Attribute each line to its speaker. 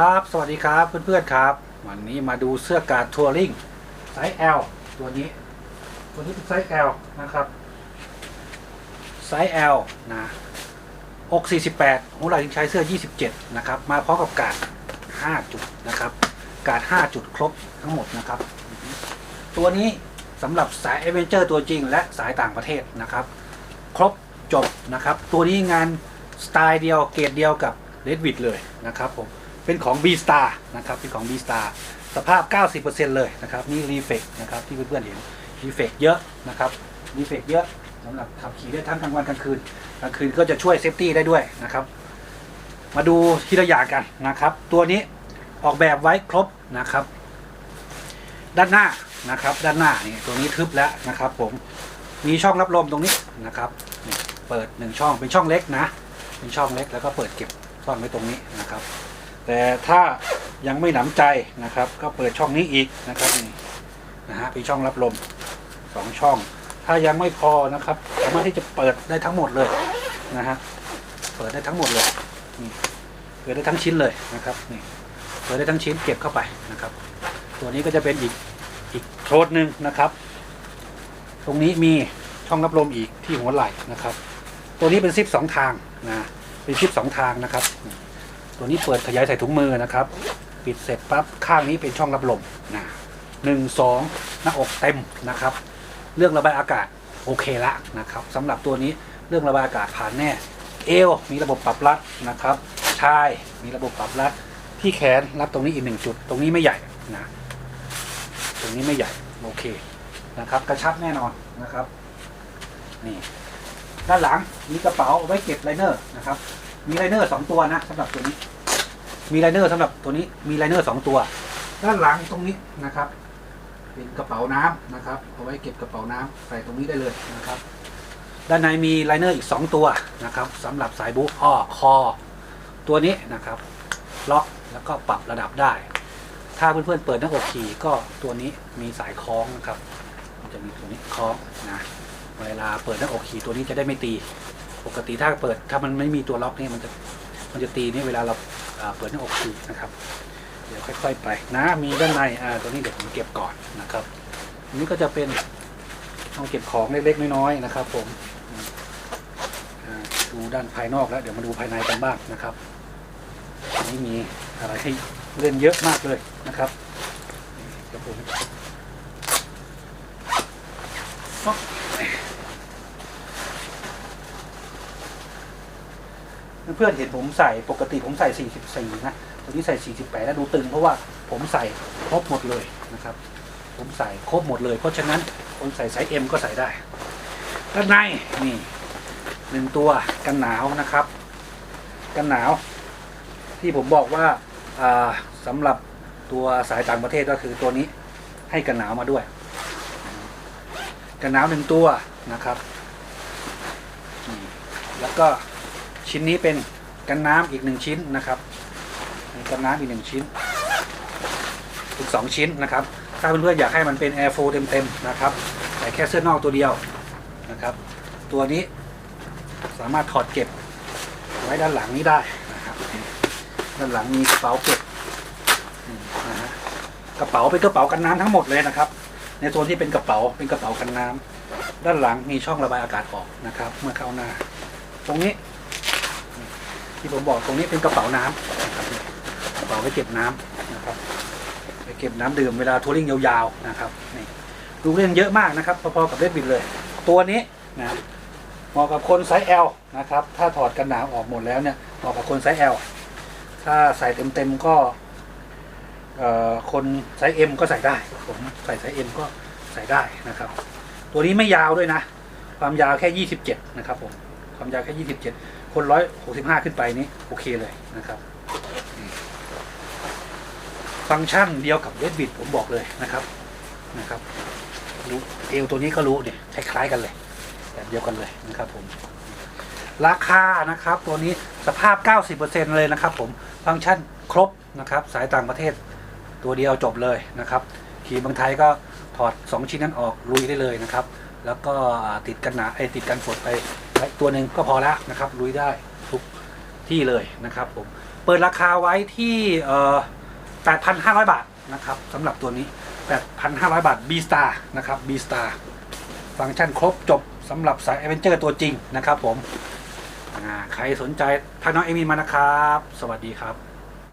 Speaker 1: ครับ สวัสดีครับเพื่อนๆครับ วันนี้มาดูเสื้อกาดทัวริงไซส์ L ตัวนี้ ตัวนี้เป็นไซส์ L นะครับไซส์ L นะอก 48หัวไหล่ยังใช้เสื้อ 27 นะครับ มาพร้อมกับกาด 5 จุดนะครับ กาด 5 จุดครบทั้งหมดนะครับ ตัวนี้สำหรับสายเอเวนเจอร์ตัวจริง และสายต่างประเทศนะครับ ครบจบนะครับ ตัวนี้งานสไตล์เดียวเกรดเดียวกับ Red w i t เลยนะครับผม เป็นของ B Star นะครับเป็นของ B Star สภาพ 90%เลยนะครับนี่รีเฟกนะครับที่เพื่อนๆเห็นรีเฟกเยอะนะครับรีเฟกเยอะสำหรับขับขี่ได้ทั้งกลางวันกลางคืนกลางคืนก็จะช่วยเซฟตี้ได้ด้วยนะครับ มาดูทีละอย่างกันนะครับ ตัวนี้ออกแบบไว้ครบนะครับ ด้านหน้านะครับ ด้านหน้านี่ตัวนี้ทึบแล้วนะครับ ผมมีช่องรับลมตรงนี้นะครับเปิดหนึ่งช่องเป็นช่องเล็กนะ เป็นช่องเล็กแล้วก็เปิดเก็บซ่อนไว้ตรงนี้นะครับ แต่ถ้ายังไม่หนำใจนะครับ ก็เปิดช่องนี้อีกนะครับนี่นะฮะเป็นช่องรับลมสองช่อง ถ้ายังไม่พอนะครับ สามารถที่จะเปิดได้ทั้งหมดเลยนะฮะเปิดได้ทั้งหมดเลยนี่เปิดได้ทั้งชิ้นเลยนะครับนี่เปิดได้ทั้งชิ้นเก็บเข้าไปนะครับ ตัวนี้ก็จะเป็นอีกอีกโทษหนึ่งนะครับ ตรงนี้มีช่องรับลมอีกที่หัวไหล่นะครับ ตัวนี้เป็นซิปสองทางนะเป็นซิปสองทางนะครับ ตัวนี้เปิดขยายใส่ถุงมือนะครับ ปิดเสร็จปั๊บข้างนี้เป็นช่องรับลมนะหนึ่งสองหน้าอกเต็มนะครับ เรื่องระบายอากาศโอเคละนะครับสำหรับตัวนี้เรื่องระบายอากาศผ่านแน่ เอวมีระบบปรับรัดนะครับชายมีระบบปรับรัดที่แขนรับตรงนี้อีกหนึ่งจุด ตรงนี้ไม่ใหญ่นะตรงนี้ไม่ใหญ่โอเคนะครับ กระชับแน่นอนนะครับนี่ด้านหลังมีกระเป๋าเอาไว้เก็บไลเนอร์นะครับ มีไลเนอร์สองตัวนะสำหรับตัวนี้ มีไลเนอร์สำหรับตัวนี้ มีไลเนอร์สองตัว ด้านหลังตรงนี้นะครับ เป็นกระเป๋าน้ำนะครับ เอาไว้เก็บกระเป๋าน้ำใส่ตรงนี้ได้เลยนะครับ ด้านในมีไลเนอร์อีก2ตัวนะครับสำหรับสายบุ๊อ้อคอ ตัวนี้นะครับ ล็อกแล้วก็ปรับระดับได้ ถ้าเพื่อนๆเปิดหน้าอกขี่ก็ตัวนี้มีสายคล้องนะครับ จะมีตัวนี้คล้องนะ เวลาเปิดหน้าอกขี่ตัวนี้จะได้ไม่ตี ปกติถ้าเปิดถ้ามันไม่มีตัวล็อกนี่มันจะมันจะตีนี่เวลาเราเปิดหน้าอกขี่นะครับ เดี๋ยวค่อยๆไปนะมีด้านในอ่าตัวนี้เดี๋ยวผมเก็บก่อนนะครับอันนี้ก็จะเป็นห้องเก็บของเล็กๆน้อยๆนะครับ ผมดูด้านภายนอกแล้ว เดี๋ยวมาดูภายในกันบ้างนะครับอันนี้มีอะไรให้เล่นเยอะมากเลยนะครับนี่ครับผมอ๊อก เพื่อนเห็นผมใส่ปกติผมใส่ 44 นะตัวนี้ใส่ 48 แล้วดูตึงเพราะว่าผมใส่ครบหมดเลยนะครับ ผมใส่ครบหมดเลย เพราะฉะนั้นคนใส่ไซส์ M ก็ใส่ได้ด้านในนี่หนึ่งตัวกันหนาวนะครับ กันหนาว ที่ผมบอกว่าสำหรับตัวสายต่างประเทศก็คือตัวนี้ให้กันหนาวมาด้วย กันหนาวหนึ่งตัวนะครับ แล้วก็ ชิ้นนี้เป็นกันน้ำอีกหนึ่งชิ้นนะครับกันน้ำอีกหนึ่งชิ้นอีกสองชิ้นนะครับ ถ้าเพื่อนๆอยากให้มันเป็นแอร์โฟเต็มๆนะครับใส่แค่เสื้อนอกตัวเดียวนะครับ ตัวนี้สามารถถอดเก็บไว้ด้านหลังนี้ได้นะครับด้านหลังมีกระเป๋าเก็บนะฮะกระเป๋าเป็นกระเป๋ากันน้ำทั้งหมดเลยนะครับ ในโซนที่เป็นกระเป๋าเป็นกระเป๋ากันน้ำด้านหลังมีช่องระบายอากาศออกนะครับ เมื่อเข้าหน้า ตรงนี้ ที่ผมบอกตรงนี้เป็นกระเป๋าน้ำนะครับกระเป๋าไว้เก็บน้ำนะครับไว้เก็บน้ำดื่มเวลาทัวริงยาวๆนะครับนี่ดูเรื่องเยอะมากนะครับพอๆกับเลดบินเลย ตัวนี้นะเหมาะกับคนไซส์ L นะครับถ้าถอดกันหนาวออกหมดแล้วเนี่ยเหมาะกับคนไซส์ L ถ้าใส่เต็มๆก็เอ่อคนไซส์ M ก็ใส่ได้ ผมใส่ไซส์ M ก็ใส่ได้นะครับ ตัวนี้ไม่ยาวด้วยนะ ความยาวแค่ 27 นะครับผม ความยาวแค่ 27 คนร้อยหกสิบห้าขึ้นไปนี่โอเคเลยนะครับ ฟังก์ชันเดียวกับเลดบิดผมบอกเลยนะครับนะครับรู้เอวตัวนี้ก็รู้เนี่ยคล้ายๆกันเลยแบบเดียวกันเลยนะครับผมราคานะครับ ตัวนี้สภาพ 90%เลยนะครับ ผมฟังก์ชันครบนะครับ สายต่างประเทศตัวเดียวจบเลยนะครับ ขี่บางไทยก็ถอด 2 ชิ้นนั้นออกลุยได้เลยนะครับ แล้วก็ติดกันหนาไอติดกันฝนไป ตัวหนึ่งก็พอแล้วนะครับลุยได้ทุกที่เลยนะครับผมเปิดราคาไว้ที่เอ่อ8,500 บาทนะครับสำหรับตัวนี้ 8,500 บาท B Star นะครับ B Star ฟังก์ชันครบจบสำหรับสายเอเวนเจอร์ตัวจริงนะครับผมใครสนใจทักน้องเอมีมานะครับ สวัสดีครับ